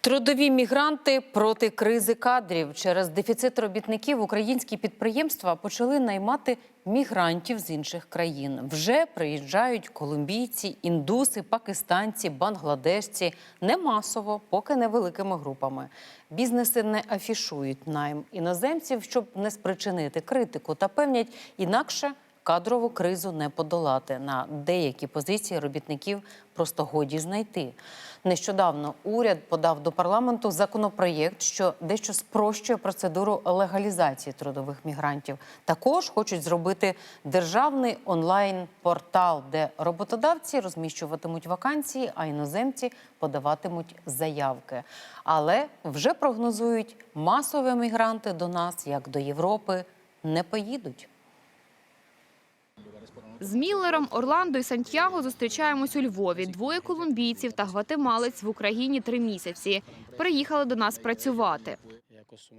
Трудові мігранти проти кризи кадрів через дефіцит робітників українські підприємства почали наймати мігрантів з інших країн. Вже приїжджають колумбійці, індуси, пакистанці, бангладешці. Не масово, поки невеликими групами. Бізнеси не афішують найм іноземців, щоб не спричинити критику, та певнять інакше. Кадрову кризу не подолати на деякі позиції робітників просто годі знайти. Нещодавно уряд подав до парламенту законопроєкт, що дещо спрощує процедуру легалізації трудових мігрантів. Також хочуть зробити державний онлайн-портал, де роботодавці розміщуватимуть вакансії, а іноземці подаватимуть заявки. Але вже прогнозують, масові мігранти до нас, як до Європи, не поїдуть. З Міллером, Орландо і Сантьяго зустрічаємось у Львові. Двоє колумбійців та гватемалець в Україні три місяці. Приїхали до нас працювати.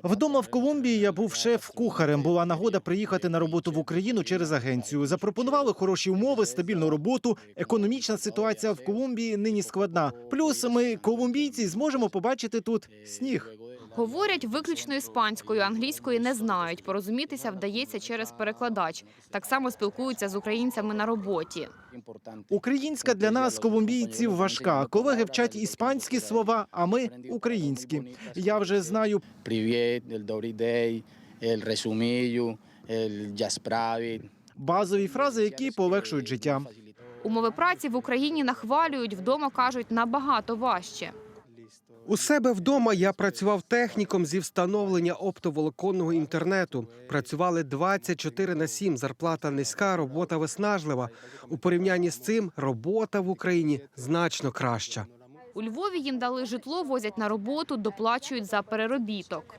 Вдома в Колумбії я був шеф-кухарем. Була нагода приїхати на роботу в Україну через агенцію. Запропонували хороші умови, стабільну роботу. Економічна ситуація в Колумбії нині складна. Плюс ми, колумбійці, зможемо побачити тут сніг. Говорять виключно іспанською, англійської не знають. Порозумітися вдається через перекладач. Так само спілкуються з українцями на роботі. Українська для нас, колумбійців, важка. Колеги вчать іспанські слова, а ми українські. Я вже знаю Привет, el Добрий день, el resumillo, el базові фрази, які полегшують життя. Умови праці в Україні нахвалюють, вдома кажуть набагато важче. У себе вдома я працював техніком зі встановлення оптоволоконного інтернету. Працювали 24 на 7, зарплата низька, робота виснажлива. У порівнянні з цим робота в Україні значно краща. У Львові їм дали житло, возять на роботу, доплачують за переробіток.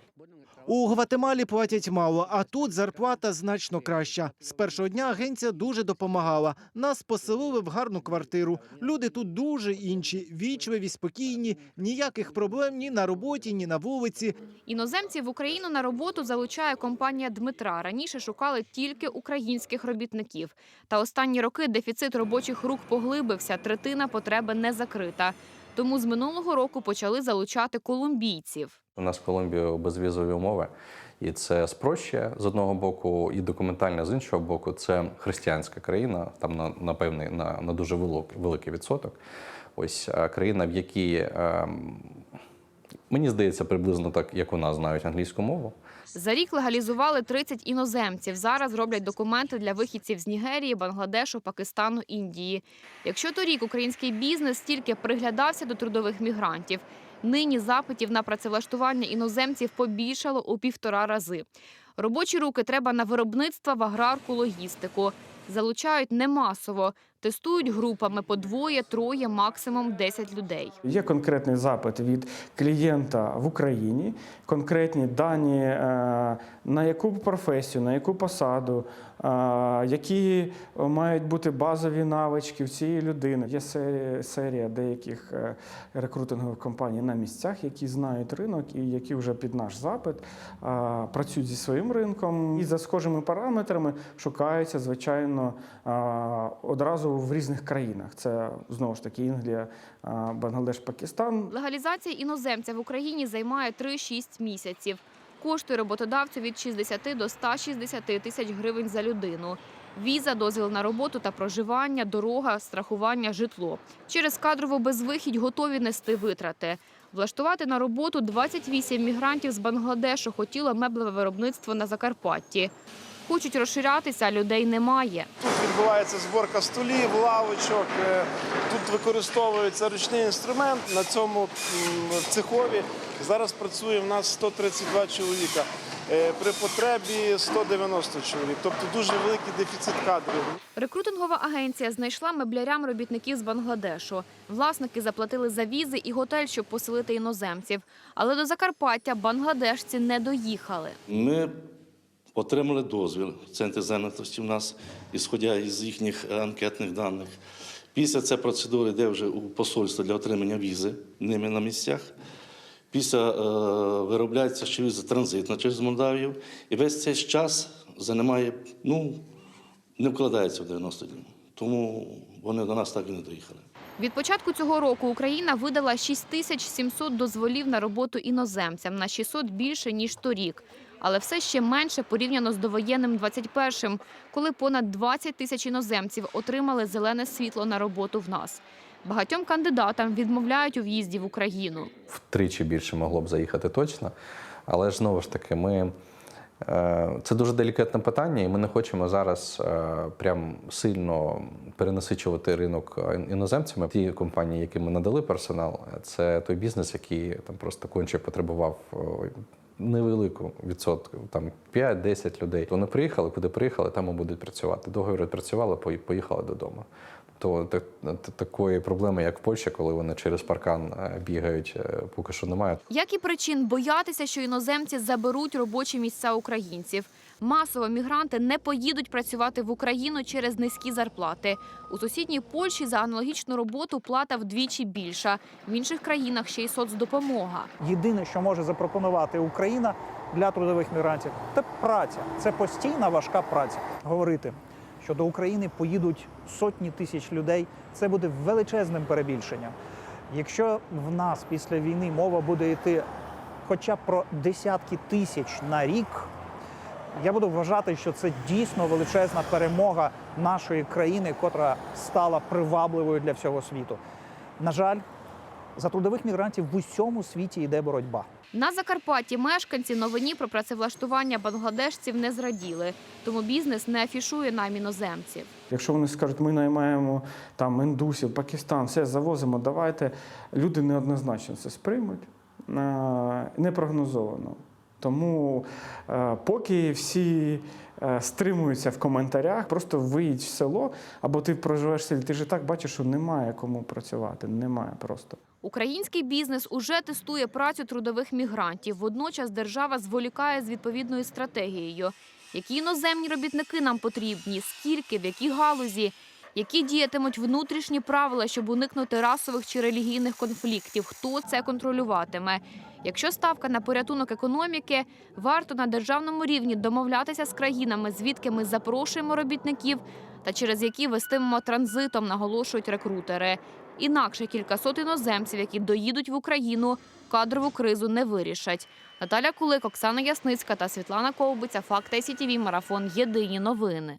У Гватемалі платять мало, а тут зарплата значно краща. З першого дня агенція дуже допомагала. Нас поселили в гарну квартиру. Люди тут дуже інші, вічливі, спокійні, ніяких проблем ні на роботі, ні на вулиці. Іноземців в Україну на роботу залучає компанія Дмитра. Раніше шукали тільки українських робітників. Та останні роки дефіцит робочих рук поглибився, третина потреби не закрита. Тому з минулого року почали залучати колумбійців. У нас в Колумбії безвізові умови, і це спрощує з одного боку, і документальне з іншого боку. Це християнська країна, там на, на певний на, на дуже великий, відсоток. Ось країна, в якій ем, мені здається, приблизно так, як у нас знають англійську мову. За рік легалізували 30 іноземців. Зараз роблять документи для вихідців з Нігерії, Бангладешу, Пакистану, Індії. Якщо торік український бізнес тільки приглядався до трудових мігрантів, нині запитів на працевлаштування іноземців побільшало у півтора рази. Робочі руки треба на виробництво в аграрку, логістику. Залучають не масово, тестують групами по двоє, троє, максимум 10 людей. Є конкретний запит від клієнта в Україні, конкретні дані е, на яку професію, на яку посаду, е, які мають бути базові навички в цієї людини. Є серія, деяких е, рекрутингових компаній на місцях, які знають ринок і які вже під наш запит працюють зі своїм ринком і за схожими параметрами шукаються, звичайно, е, в різних країнах. Це знову ж таки Інглія, Бангладеш, Пакистан. Легалізація іноземця в Україні займає 3-6 місяців. Коштує роботодавцю від 60 до 160 тисяч гривень за людину. Віза, дозвіл на роботу та проживання, дорога, страхування, житло. Через кадрову безвихідь готові нести витрати. Влаштувати на роботу 28 мігрантів з Бангладешу хотіло меблеве виробництво на Закарпатті. Хочуть розширятися, людей немає. Тут відбувається зборка столів, лавочок. е, Тут використовується ручний інструмент. На цьому цехові зараз працює в нас 132 чоловіка. Е, При потребі 190 чоловік. Тобто дуже великий дефіцит кадрів. Рекрутингова агенція знайшла меблярям робітників з Бангладешу. Власники заплатили за візи і готель, щоб поселити іноземців. Але до Закарпаття бангладешці не доїхали. Ми отримали дозвіл в центрі зайнятості в нас, ісходя із їхніх е, анкетних даних. Після цієї процедури йде вже у посольство для отримання візи ними на місцях. Після е, виробляється ще віза транзитна через Молдавію. І весь цей час займає, ну, не вкладається в 90 днів. Тому вони до нас так і не доїхали. Від початку цього року Україна видала 6700 дозволів на роботу іноземцям, на 600 більше, ніж торік. Але все ще менше порівняно з довоєнним 21-м, коли понад 20 тисяч іноземців отримали зелене світло на роботу в нас. Багатьом кандидатам відмовляють у в'їзді в Україну. Втричі більше могло б заїхати точно. Але ж знову ж таки, ми. е, Це дуже делікатне питання, і ми не хочемо зараз е, прям сильно перенасичувати ринок е, іноземцями. Ті компанії, які ми надали персонал, це той бізнес, який там просто конче потребував невелику відсотку, там 5-10 людей. Вони приїхали, куди приїхали, там і будуть працювати. Договір працювали, пої- поїхали додому. То так- такої проблеми, як в Польщі, коли вони через паркан е, бігають, е, поки що немає. Як і причин боятися, що іноземці заберуть робочі місця українців. Масово мігранти не поїдуть працювати в Україну через низькі зарплати. У сусідній Польщі за аналогічну роботу плата вдвічі більша. В інших країнах ще й соцдопомога. Єдине, що може запропонувати Україна для трудових мігрантів, це праця. Це постійна важка праця. Говорити, що до України поїдуть сотні тисяч людей, це буде величезним перебільшенням. Якщо в нас після війни мова буде йти хоча б про десятки тисяч на рік, я буду вважати, що це дійсно величезна перемога нашої країни, котра стала привабливою для всього світу. На жаль, за трудових мігрантів в усьому світі йде боротьба. На Закарпатті мешканці новині про працевлаштування бангладешців не зраділи, тому бізнес не афішує нам іноземців. Якщо вони скажуть, ми наймаємо там індусів, Пакистан, все завозимо, давайте. Люди неоднозначно це сприймуть е, не прогнозовано. Тому е, поки всі е, стримуються в коментарях, просто виїдь в село, або ти проживаєш в селі, ти ж так бачиш, що немає кому працювати. Немає просто. Український бізнес уже тестує працю трудових мігрантів. Водночас держава зволікає з відповідною стратегією. Які іноземні робітники нам потрібні, скільки, в якій галузі, які діятимуть внутрішні правила, щоб уникнути расових чи релігійних конфліктів, хто це контролюватиме. Якщо ставка на порятунок економіки, варто на державному рівні домовлятися з країнами, звідки ми запрошуємо робітників та через які вестимемо транзитом, наголошують рекрутери. Інакше кількасот іноземців, які доїдуть в Україну, кадрову кризу не вирішать. Наталя Кулик, Оксана Ясницька та Світлана Ковбиця. Факти СІТІВІ Марафон. Єдині новини.